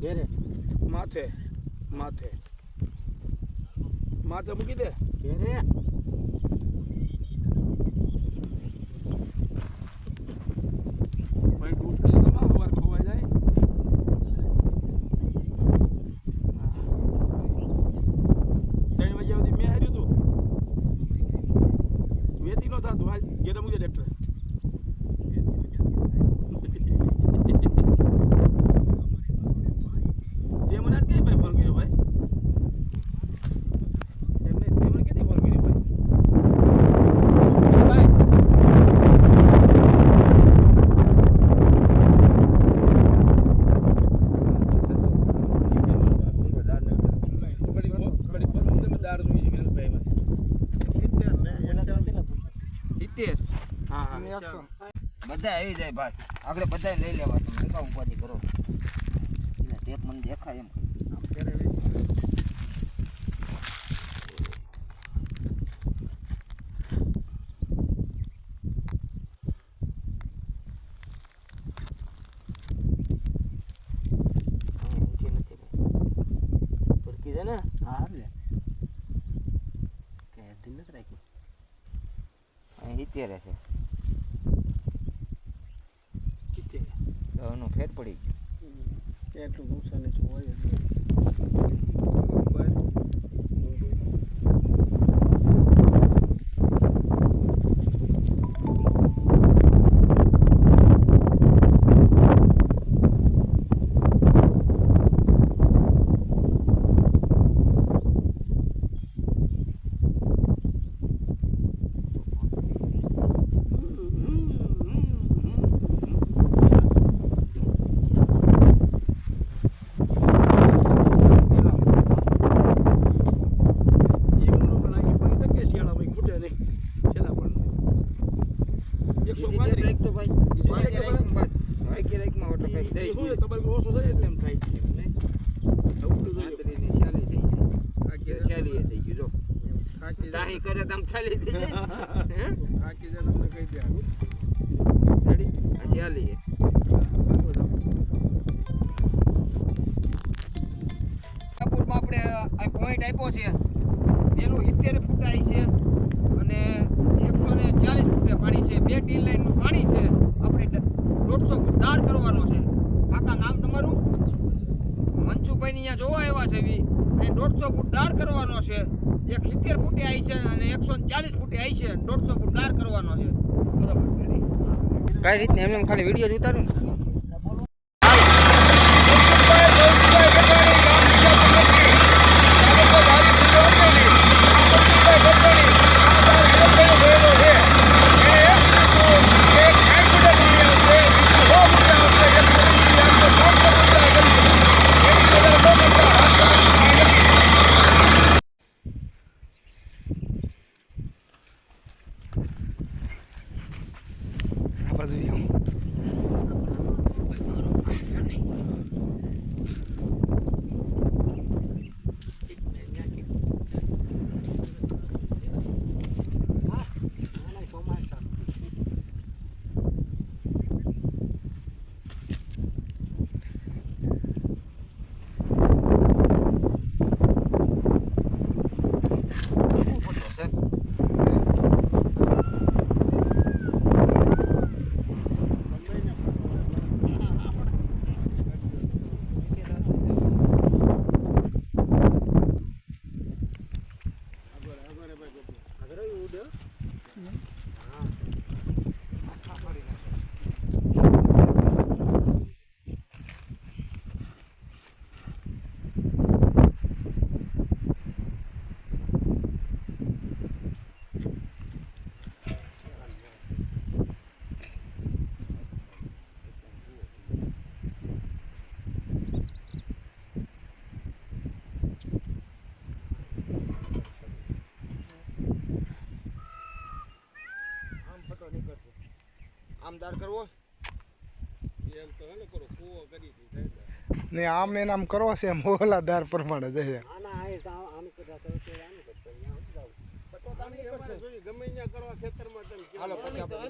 ઘેરે માથે માથે. માથે મૂકી દે. ઘેરે મેં હાર્યું તું. વેતી નો થતું. હાલ ઘેરે મૂકી દે ટ્રેક્ટર તે મને આજ કઈ ભાઈ ફોન કર્યો ભાઈ એમને તે મને ક્યાંથી ફોન કર્યો ભાઈ ભાઈ બડી બડી ફોન તમે દાર જોઈ છે ભાઈ સિત્તેર બધા આવી જાય ભાઈ આપણે બધા લઈ લેવા તમે ઉપાધિ કરો. એટલે ટેપ મને દેખાય એમ. સિત્તેર છે. તો એનું ફેટ પડી ગયું. એટલું નુકસાન હોય ખૂટે નહીં. છેલ્લા પણ એકસો પાંત્રીસ. તો ભાઈ. તમારે ઓછો થાય એટલે એમ થાય? છે. આપણે પોઈન્ટ આપ્યો છે. પેલું સિત્તેર ફૂટ આવી છે અને એકસો ને ચાલીસ ફૂટે પાણી છે બે ટીન લાઈનનું પાણી છે. આપણે દોઢસો ફૂટ દાર કરવાનો છે. કાકા નામ તમારું? મનસુભાઈ અહીંયા જોવા આવ્યા છે એવી. એ દોઢસો ફૂટ દાર કરવાનો છે. એક સિત્તેર ફૂટે આવી છે અને એકસો ચાલીસ ફૂટે આવી છે. દોઢસો ફૂટ દાર કરવાનો છે. બરાબર કઈ રીતને? એમ એમ ખાલી વીડિયો જ ઉતારું 还是用。આમ આમદાર કરવો ને આમ એને આમ કરો છે એમ ઓલા દાર પ્રમાણે જશે હાલો પછી આપણે